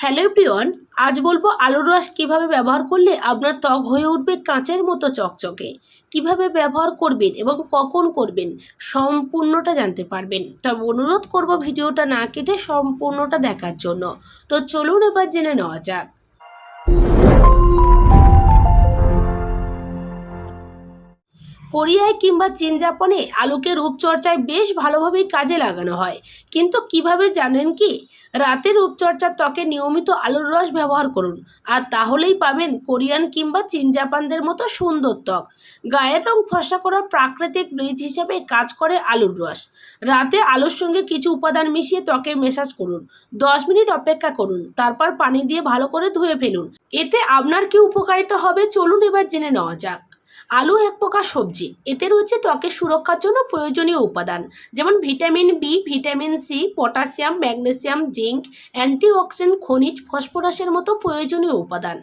Hello প্রিয়ন, আজ বলব আলুর রস কীভাবে ব্যবহার করলে আপনার ত্বক হয়ে উঠবে কাঁচের মতো চকচকে। কীভাবে ব্যবহার করবেন এবং কখন করবেন সম্পূর্ণটা জানতে পারবেন। তবে অনুরোধ করব ভিডিওটা না কেটে সম্পূর্ণটা দেখার জন্য। তো চলুন এবার জেনে নেওয়া যাক। কোরিয়ায় কিংবা চীন, জাপানে আলুকে রূপচর্চায় বেশ ভালোভাবেই কাজে লাগানো হয়। কিন্তু কীভাবে জানেন কি? রাতে রূপচর্চার ত্বকে নিয়মিত আলুর রস ব্যবহার করুন, আর তাহলেই পাবেন কোরিয়ান কিংবা চীন, জাপানদের মতো সুন্দর ত্বক। গায়ের রং ফসা করার প্রাকৃতিক ব্লিচ হিসাবে কাজ করে আলুর রস। রাতে আলুর সঙ্গে কিছু উপাদান মিশিয়ে ত্বকে মেসাজ করুন। দশ মিনিট অপেক্ষা করুন, তারপর পানি দিয়ে ভালো করে ধুয়ে ফেলুন। এতে আপনার কি উপকারিতা হবে? চলুন এবার জেনে নেওয়া যাক। আলু এক প্রকার সবজি। এতে রয়েছে ত্বকের সুরক্ষার জন্য প্রয়োজনীয় উপাদান, যেমন vitamin B vitamin C potassium, magnesium, zinc, antioxidant, খনিজ, ফসফরাসের মতো প্রয়োজনীয় উপাদান।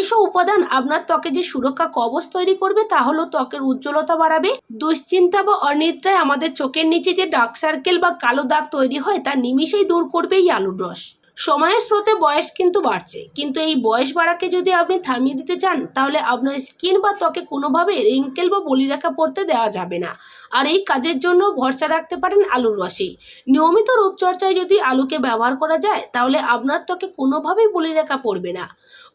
এসব উপাদান আপনার ত্বকে যে সুরক্ষা কবচ তৈরি করবে তা হলো ত্বকের উজ্জ্বলতা বাড়াবে, দুশ্চিন্তা বা অনিদ্রায় আমাদের চোখের নিচে যে ডার্ক সার্কেল বা কালো দাগ তৈরি হয় তা নিমিষেই দূর করবে এই আলুর রস। সময়ের স্রোতে বয়স কিন্তু বাড়ছে। কিন্তু এই বয়স বাড়াকে যদি আপনি থামিয়ে দিতে চান, তাহলে আপনার স্কিন বা ত্বকে কোনোভাবে রিঙ্কেল বা বলিরেখা পড়তে দেওয়া যাবে না। আর এই কাজের জন্য ভরসা রাখতে পারেন আলুর রসেই। নিয়মিত রূপচর্চায় যদি আলুকে ব্যবহার করা যায়, তাহলে আপনার ত্বকে কোনোভাবেই বলিরেখা পড়বে না।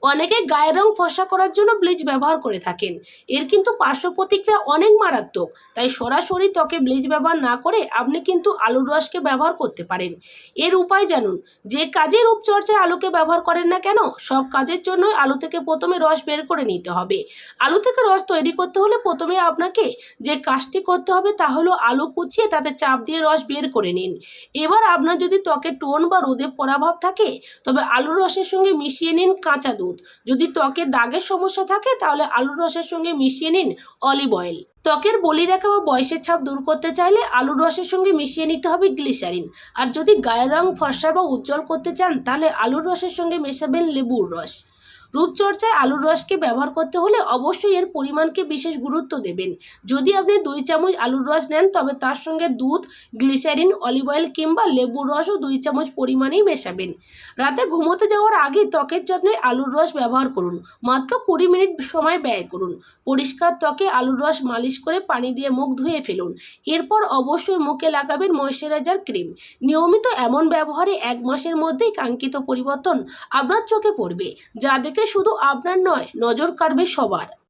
অনেকে গায়ের রং ফসা করার জন্য ব্লিচ ব্যবহার করে থাকেন। এর কিন্তু পার্শ্ব প্রতিক্রিয়া অনেক মারাত্মক। তাই সরাসরি ত্বকে ব্লিচ ব্যবহার না করে আপনি কিন্তু আলুর রসকে ব্যবহার করতে পারেন। এর উপায় জানুন। যে কাজে রূপচর্চায় আলুকে ব্যবহার করেন না কেন? সব কাজের জন্য আলু থেকে প্রথমে রস বের করে নিতে হবে। আলু থেকে রস তৈরি করতে হলে প্রথমে আপনাকে যে কাজটি করতে হবে তা হলো আলু কুচিয়ে তাতে চাপ দিয়ে রস বের করে নিন। এবার আপনার যদি ত্বকে টোন বা রোদে পরাভাব থাকে, তবে আলুর রসের সঙ্গে মিশিয়ে নিন কাঁচা দুধ। যদি ত্বকে দাগের সমস্যা থাকে, তাহলে আলুর রসের সঙ্গে মিশিয়ে নিন অলিভ অয়েল। ত্বকের বলি রেখা বা বয়সের ছাপ দূর করতে চাইলে আলুর রসের সঙ্গে মিশিয়ে নিতে হবে গ্লিসারিন। আর যদি গায়ের রং ফর্সা বা উজ্জ্বল করতে চান, তাহলে আলুর রসের সঙ্গে মেশাবেন লেবুর রস। রূপচর্চায় আলুর রসকে ব্যবহার করতে হলে অবশ্যই এর পরিমাণকে বিশেষ গুরুত্ব দেবেন। যদি আপনি দুই চামচ আলুর রস নেন, তবে তার সঙ্গে দুধ, গ্লিসারিন, অলিভ অয়েল কিংবা লেবুর রসও দুই চামচ পরিমাণেই মেশাবেন। রাতে ঘুমোতে যাওয়ার আগে ত্বকের যত্নে আলুর রস ব্যবহার করুন। মাত্র কুড়ি মিনিট সময় ব্যয় করুন। পরিষ্কার ত্বকে আলুর রস মালিশ করে পানি দিয়ে মুখ ধুয়ে ফেলুন। এরপর অবশ্যই মুখে লাগাবেন ময়শ্চারাইজার ক্রিম। নিয়মিত এমন ব্যবহারে এক মাসের মধ্যেই কাঙ্ক্ষিত পরিবর্তন আপনার চোখে পড়বে, যা দেখে শুধু আপনার নয় নজর কাড়বে সবার।